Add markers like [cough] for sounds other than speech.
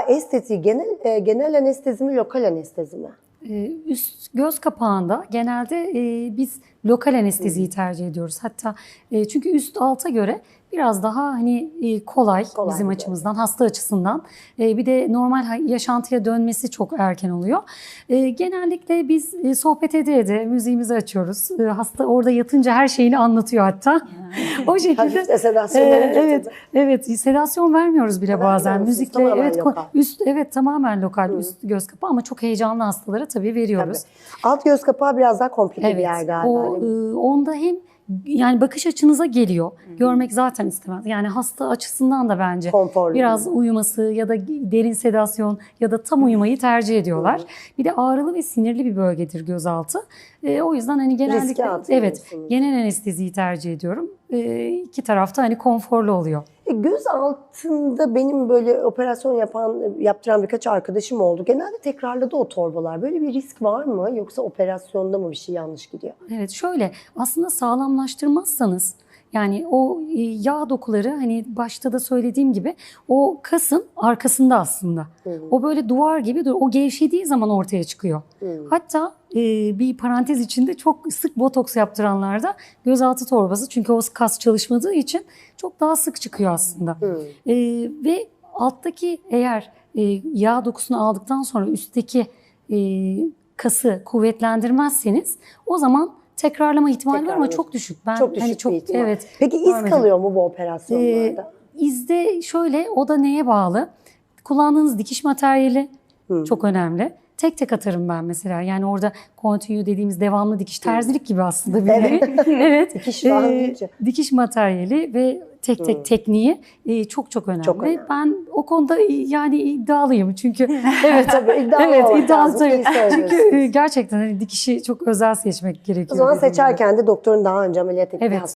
Estetiği genel e, genel anestezi mi, lokal anestezi mi? Ee, Üst göz kapağında genelde e, biz lokal anesteziyi tercih ediyoruz. Hatta e, çünkü üst alta göre biraz daha hani e, kolay, Kolay, bizim evet. açımızdan, hasta açısından. E, bir de normal hay- yaşantıya dönmesi çok erken oluyor. E, genellikle biz e, sohbet ede ede müziğimizi açıyoruz. E, hasta orada yatınca her şeyini anlatıyor hatta. O şekilde. Hafif sedasyon verince evet, tabii. evet. Sedasyon vermiyoruz bile Vermiyor bazen. musunuz? Müzikle, Tamamen evet, lokal. üst, evet tamamen lokal üst göz kapağı ama çok heyecanlı hastalara tabii veriyoruz. Tabii. Alt göz kapağı biraz daha komplike bir yer galiba. O e, onda hem yani bakış açınıza geliyor. Görmek zaten istemez. Yani hasta açısından da bence Konforlu. biraz uyuması ya da derin sedasyon ya da tam uyumayı tercih ediyorlar. Bir de ağrılı ve sinirli bir bölgedir gözaltı. E, o yüzden hani genellikle evet genel anesteziyi tercih ediyorum. E, iki tarafta hani konforlu oluyor. E, Göz altında benim böyle operasyon yapan, yaptıran birkaç arkadaşım oldu. Genelde tekrarladı o torbalar. Böyle bir risk var mı? Yoksa operasyonda mı bir şey yanlış gidiyor? Evet şöyle aslında sağlamlaştırmazsanız yani o e, yağ dokuları hani başta da söylediğim gibi o kasın arkasında aslında. O böyle duvar gibi. O gevşediği zaman ortaya çıkıyor. Hatta e, bir parantez içinde çok sık botoks yaptıranlarda gözaltı torbası çünkü o kas çalışmadığı için çok daha sık çıkıyor aslında. E, ve alttaki eğer e, yağ dokusunu aldıktan sonra üstteki e, kası kuvvetlendirmezseniz o zaman tekrarlama ihtimali var ama çok düşük. Ben Çok düşük hani bir çok ihtimal. evet. Peki iz görmedim. kalıyor mu bu operasyonlarda? Ee, izde şöyle o da neye bağlı? Kullandığınız dikiş materyali çok önemli. Tek tek atarım ben mesela. Yani orada continue dediğimiz devamlı dikiş, terzilik gibi aslında bir nevi. [laughs] evet. Dikiş Ee, dikiş materyali ve tek tek tekniği e, çok çok önemli. Çok önemli. Ben o konuda e, yani iddialıyım çünkü [laughs] evet Tabii iddialı evet iddialı tabii. Çünkü e, gerçekten hani dikişi çok özel seçmek gerekiyor. O zaman seçerken de doktorun daha önce ameliyat ettiği Evet.